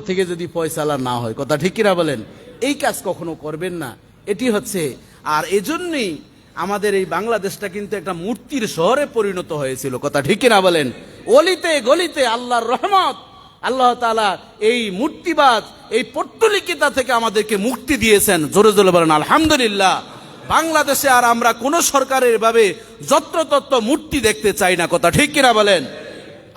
থেকে যদি পয়সালা না হয়, কথা ঠিক কিনা বলেন? এই কাজ কখনো করবেন না। এটি হচ্ছে, আর এজন্যই আমাদের এই বাংলাদেশটা কিন্তু একটা মূর্তির শহরে পরিণত হয়েছিল, কথা ঠিক কিনা বলেন? অলিতে গলিতে আল্লাহর রহমত, আল্লাহ তাআলা এই মূর্তিবাদ এই পট্টলিকিতা থেকে আমাদেরকে মুক্তি দিয়েছেন। জোরে জোরে বলেন, আলহামদুলিল্লাহ। বাংলাদেশে আর আমরা কোন সরকারের ভাবে যত্রতত্ত্ব মূর্তি দেখতে চাই না, কথা ঠিক কিনা বলেন?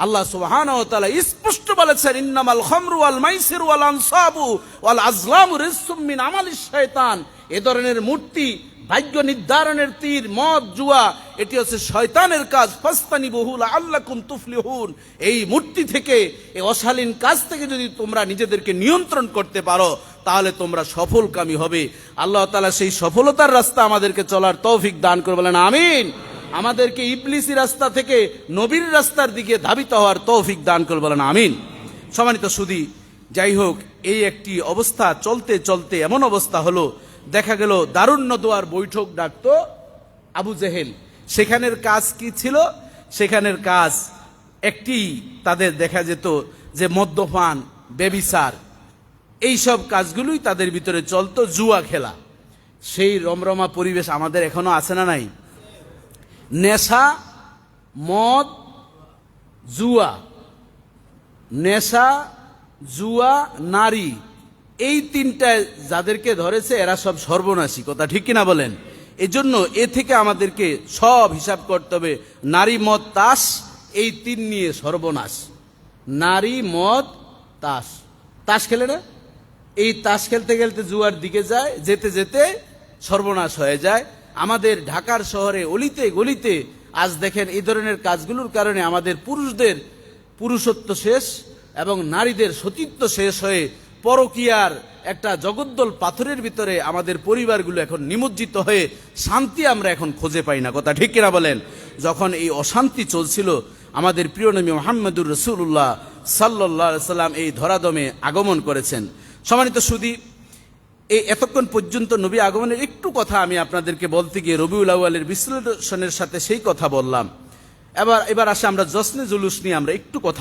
আল্লাহ সুবহানাহু ওয়া তাআলা স্পষ্ট বলেছেন, ইন্নামাল খামরু ওয়াল মাইসির ওয়াল আনসাবু ওয়াল আজলামু রিজসুম মিন আমালিশ শয়তান। এ ধরনের মূর্তি, ভাগ্য নির্ধারণের তীর, মদ, জুয়া, এটি হচ্ছে শয়তানের কাজ। ফাস্তানি বহুল আল্লাকুম তুফলিহুন। এই মূর্তি থেকে, এই অশালীন কাজ থেকে যদি তোমরা নিজেদেরকে নিয়ন্ত্রণ করতে পারো, তাহলে তোমরা সফলকামী হবে। আল্লাহ তাআলা সেই সফলতার রাস্তা আমাদেরকে চলার তৌফিক দান করে বলেন, আমিন। আমাদেরকে ইবলিসি রাস্তা থেকে নবীর রাস্তার দিকে ধাবিত হওয়ার তৌফিক দান করে বলেন আমিন। সমানিত সুদী যাই হোক, এই একটি অবস্থা চলতে চলতে এমন অবস্থা হলো, দেখা গেল দারুণ্য দোয়ার বৈঠক ডাকতো আবু জেহেল। সেখানের কাজ কি ছিল? সেখানের কাজ একটি, তাদের দেখা যেত যে মদ্যপান বেবিসার এইসব কাজগুলোই তাদের ভিতরে চলতো, জুয়া খেলা। সেই রমরমা পরিবেশ আমাদের এখনও আছে না নাই? নেশা, মদ, জুয়া। নেশা, জুয়া, নারী, এই তিনটায় যাদেরকে ধরেছে, এরা সব সর্বনাশী, কথা ঠিক কিনা বলেন? এজন্য এ থেকে আমাদেরকে সব হিসাব করতে হবে, নারী, মদ, তাস, এই তিন নিয়ে সর্বনাশ। নারী, মদ, তাস। তাস খেলে না? এই তাস খেলতে খেলতে জুয়ার দিকে যায়, যেতে যেতে সর্বনাশ হয়ে যায়। আমাদের ঢাকার শহরে অলিতে গলিতে আজ দেখেন এই ধরনের কাজগুলোর কারণে আমাদের পুরুষদের পুরুষত্ব শেষ এবং নারীদের সতীত্ব শেষ হয়ে পরকিয়ার একটা জগদ্দল পাথরের ভিতরে আমাদের পরিবারগুলো এখন নিমজ্জিত হয়ে শান্তি আমরা এখন খুঁজে পাই না। কথা ঠিক কিনা বলেন? যখন এই অশান্তি চলছিল, আমাদের প্রিয় নবী মোহাম্মদুর রসুল্লাহ সাল্লাহ সাল্লাম এই ধরাদমে আগমন করেছেন। সমানিত সুদী এই এতক্ষণ পর্যন্ত নবী আগমনের একটু কথা আমি আপনাদেরকে বলতে গিয়ে রবিউল আউয়ালের বিশ্লেষণের সাথে সেই কথা বললাম। এবার এবার আসে আমরা জসনে জুলুস নিয়ে আমরা একটু কথা